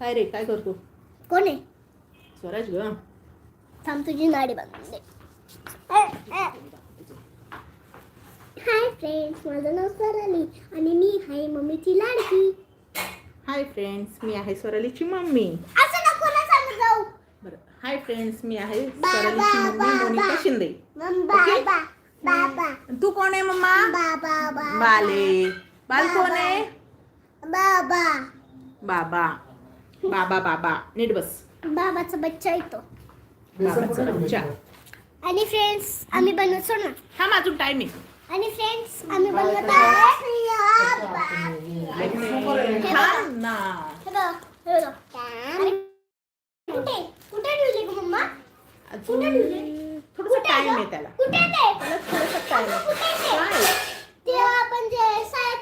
काय रे काय करतो? कोण आहे? स्वराज ग. थांब तुझी नाडी बांधून दे. हाय फ्रेंड्स माझं नाव स्वराली आणि मी आहे मम्मीची लाडकी. हाय फ्रेंड्स मी आहे स्वरालीची मम्मी. असं नको ना सांगत जाऊ बरं हाय फ्रेंड्स मी आहे स्वरालीची मम्मी मोनिका. शिंदे. बाबा. बाबा तू कोण आहे मम्मा? बाबा बाले. बाल कोण आहे? बाबा बाबा. बाबा बाबा नीट बस. बाबाचा बच्चा येतो. बाबाचा बच्चा. आणि फ्रेंड्स आम्ही बनवतो ना. हा टाइम आहे. आणि फ्रेंड्स आम्ही बनवत ना कुठे? कुठे ठेवली ग मम्मा? अजून थोडस कुठे टाइम ग? आहे त्याला. कुठे ते? त्याला थोडस टाइम आहे. काय?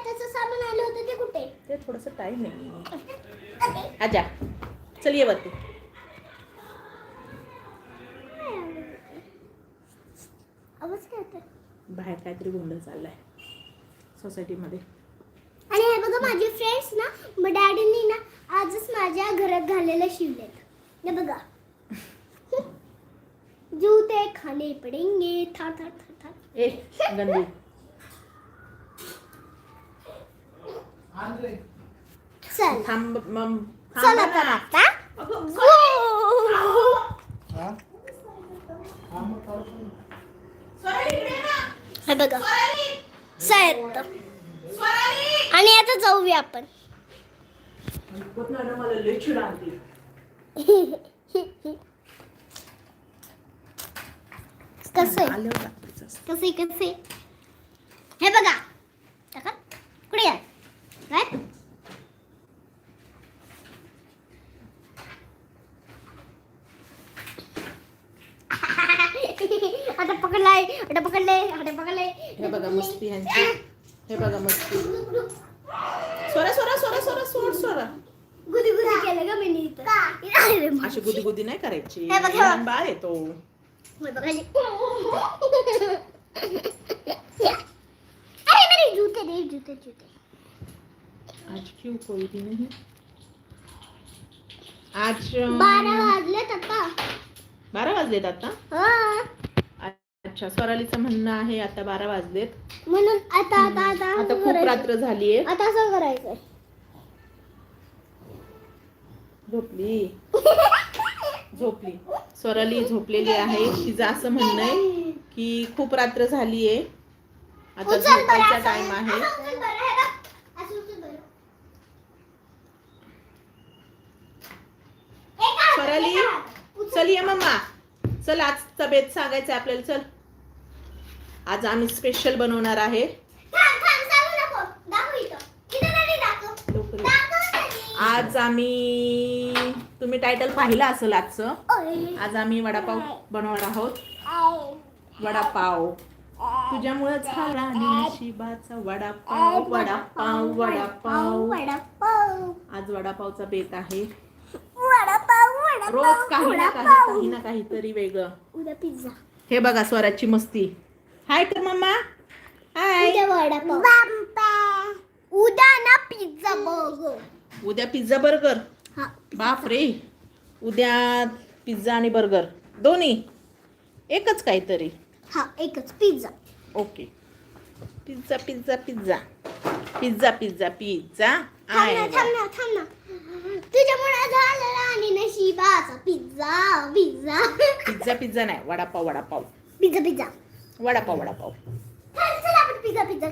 ते आपण जे साहित्याचं सामान आलं होतं ते कुठे? ते थोडस टाइम आहे. आजा चल ये वरती. आवाज काय होतोय? बाहेर काहीतरी गोंधळ चाललाय. सोसायटीमध्ये आणि हे बघा माझे फ्रेंड्स ना मग डॅडींनी ना आजच माझ्या घरात घालायला शिवलेत. हे बघा. जूते खाने पडेंगे था था था था ए गंदी. चल थांब मम चल थांब आता. हे बघा. आणि आता जाऊया आपण. कसं. कसे कसे हे बघा टाका कुठे आहे काय आता पकडलाय. पकडले पकडले हे बघा मस्ती ह्यांची हे बघा मस्ती. स्वरा स्वरा स्वरा स्वरा सोड स्वरा गुदी गुदी केलं का मी अशी गुदी गुदी नाही करायची. लहान बाळ येतो. अरे मेरे जूते दे जूते जूते. आज क्यों कोई भी नहीं? आज अं, बारा वाजलेत आता बारा वाजलेत आता हा। अच्छा स्वरालीचं म्हणणं आहे आता बारा वाजलेत म्हणून आता आता आता आता असं खूप करायचं. रात्र झालीये आता असं करायचं झोपली झोपली स्वराली झोपलेली आहे तिचं असं म्हणणं आहे की खूप रात्र झालीये आता उचल बरं झोपायचा असं. टाइम आहे असं उचल बरं, हे बघ. असं उचल बरं. एक हात, स्वराली एक हात. उचल. चल ये मम्मा चल आज तब्येत सांगायचं आपल्याला चल आज आम्ही स्पेशल बनवणार आहे. आज आम्ही तुम्ही टायटल पाहिलं असेल आजचं. आज आम्ही वडापाव बनवणार आहोत. वडापाव. तुझ्यामुळे झाला नशिबाचा वडापाव वडापाव वडापाव. वडापाव आज वडापावचा बेत आहे. वडापाव वडापाव रोज काही ना काही. काही ना काहीतरी वेगळं. उद्या पिझ्झा. हे बघा स्वराची मस्ती. हाय कर मम्मा हाय उद्या ना पिझ्झा बर्गर उद्या पिझ्झा बर्गर हा. बाप रे. उद्या पिझ्झा आणि बर्गर दोन्ही. एकच काहीतरी. हा एकच. Pizza okay pizza pizza pizza pizza pizza pizza I तुझ्यामुळे झालेला आणि नशिबाचा पिझ्झा पिझ्झा पिझ्झा पिझ्झा नाही. Vada pav vada pav. Pizza pizza vada pav vada pav. Pizza pizza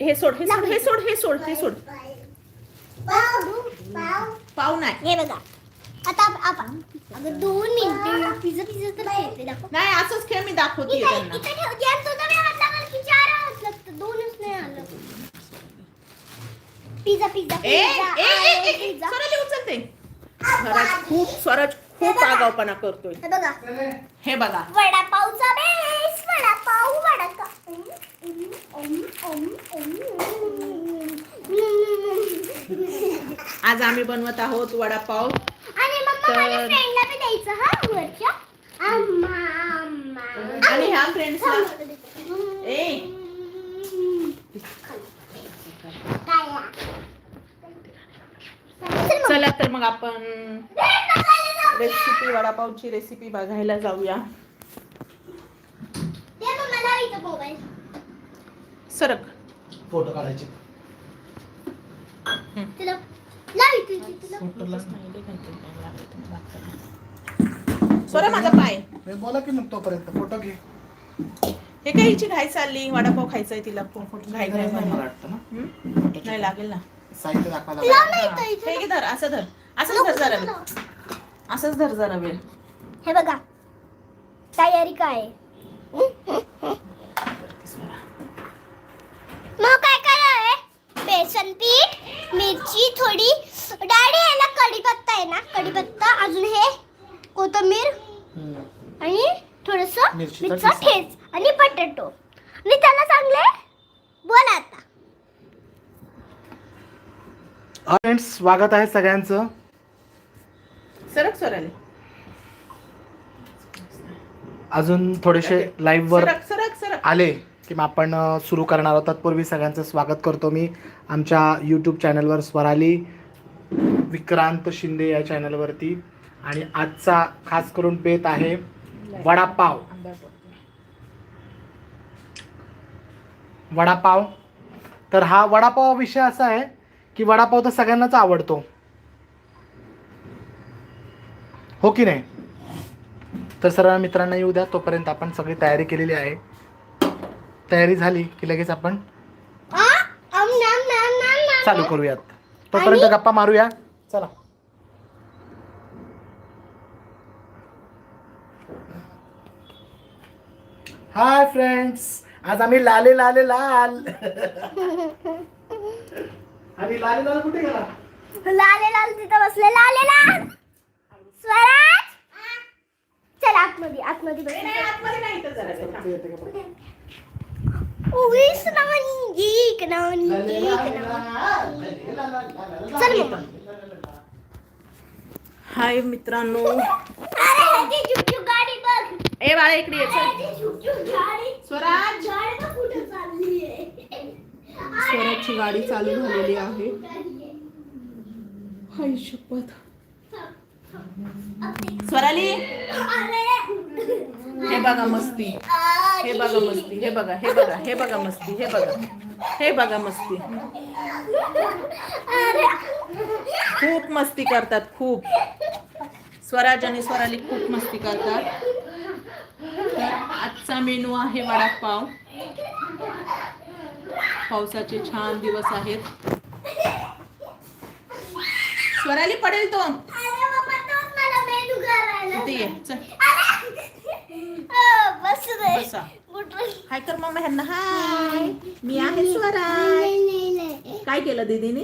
हे सोड हे सोड हे सोड हे सोड हे सोड. पाव नाही. हे बघा. आता आप- आपण अगं दोन मिनिटं. पिझ्झा पिझ्झा तर खेळते दाखव. नाही असंच खेळ मी दाखवते इथे त्यांना. इथे ठेव. ज्यात तुझा वेळ हात लागला की चार हात लागतं दोनच नाही आलं. पिझ्झा पिझ्झा ए ए पिझ्झा. ए, ए, आहे, ए, पिझ्झा. स्वराली उचलते स्वराज खूप स्वराज खूप आगावपणा करतोय. हे बघा. हे बघा. वडापावचा आज आम्ही बनवत आहोत वडापाव. आणि तर- हा ह्या फ्रेंड्सला ए. चला तर मग आपण रेसिपी वडापावची रेसिपी बघायला जाऊया दे मग मला इथं मोबाईल सरक. फोटो काढायचे. तुला लाव. इथे इथे तुला सोरा माझा पाय. हे बोला की मग तोपर्यंत. फोटो घे. हे काय हिची घाई चालली? वडापाव खायचाय तिला. खूप घाई घाई मला. वाटतं ना. नाही लागेल ना. साहित्य दाखवायला लाव लागेल. ना इथं इथे हे घे धर असं धर. असंच धर जरा. वेळ. असंच धर जरा वेळ. हे बघा. तयारी काय आहे? मग काय काय बेसन पीठ मिरची थोडी डाळी आहे ना कढीपत्ता आहे ना कढीपत्ता अजून हे कोथिंबीर. आणि थोडस मिरचा ठेचा. आणि बटाटो आणि त्याला चांगले बोला आता. हा फ्रेंड्स स्वागत आहे सगळ्यांचं. सरक सोराले अजून थोडेसे लाईव्ह वर सरक सरक सरक. आले. की मग आपण सुरू करणार आहोत. तत्पूर्वी सगळ्यांचं स्वागत करतो मी आमच्या यूट्यूब चॅनलवर स्वराली विक्रांत शिंदे या चॅनलवरती आणि आजचा खास करून बेत आहे वडापाव. वडापाव? तर हा वडापाव विषय असा आहे की वडापाव तर सगळ्यांनाच आवडतो. हो की नाही? तर सर्व मित्रांना येऊ द्या तोपर्यंत आपण सगळी तयारी केलेली आहे. तयारी झाली की लगेच आपण. चालू करूयात. तोपर्यंत गप्पा मारूया. चला. हाय फ्रेंड्स आज आम्ही लाले लाले लाल. आणि लाले लाल कुठे गेला? लाले लाल तिथं बसले. लाले लाल. स्वराज? चल आतमध्ये आतमध्ये बस. नाही, आतमध्ये नाही इथं जरा. नावानी चल मग हाय मित्रांनो. अरे ती झुकझुक गाडी बघ ए बाळा इकडे ये चल. ती गाडी स्वराज. गाडी बघ कुठं चालली आहे स्वराजची गाडी चालू झालेली आहे. हाय शपथ. स्वराली? अरे. हे बघा मस्ती. हे बघा मस्ती हे बघा हे बघा हे बघा मस्ती हे बघा. हे बघा मस्ती. खूप मस्ती करतात खूप. स्वराज आणि स्वराली खूप मस्ती करतात. तर आजचा मेनू आहे वडापाव पावसाचे छान दिवस आहेत. स्वराली पडेल तो. इथे ये चल. बस. हाय कर ह्यांना हाय. मी आहे नाही काय केलं दीदीने?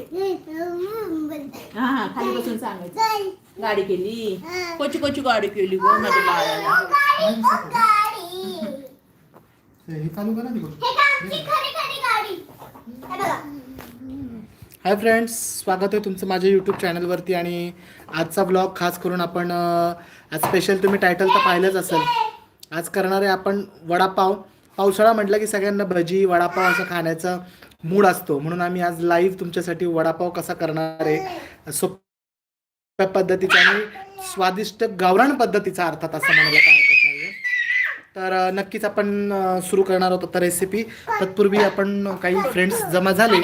हा हा खाली बसून सांगायचं. गाडी केली. कोची कोची गाडी केली गो माझ्या बाळाला हे हे हे हाय फ्रेंड्स स्वागत आहे तुमचं माझ्या यूट्यूब चॅनलवरती आणि आजचा ब्लॉग खास करून आपण स्पेशल तुम्ही टायटल तर पाहिलंच असेल. आज करणारे आपण वडापाव. पावसाळा म्हटलं की सगळ्यांना भजी वडापाव असं खाण्याचा मूड असतो. म्हणून आम्ही आज लाईव्ह तुमच्यासाठी वडापाव कसा करणार आहे सोप्या पद्धतीचा आणि स्वादिष्ट गावरान पद्धतीचा अर्थात असं म्हणायला काय हरकत नाही तर नक्कीच आपण सुरू करणार आहोत आता रेसिपी तत्पूर्वी आपण काही फ्रेंड्स जमा झाले.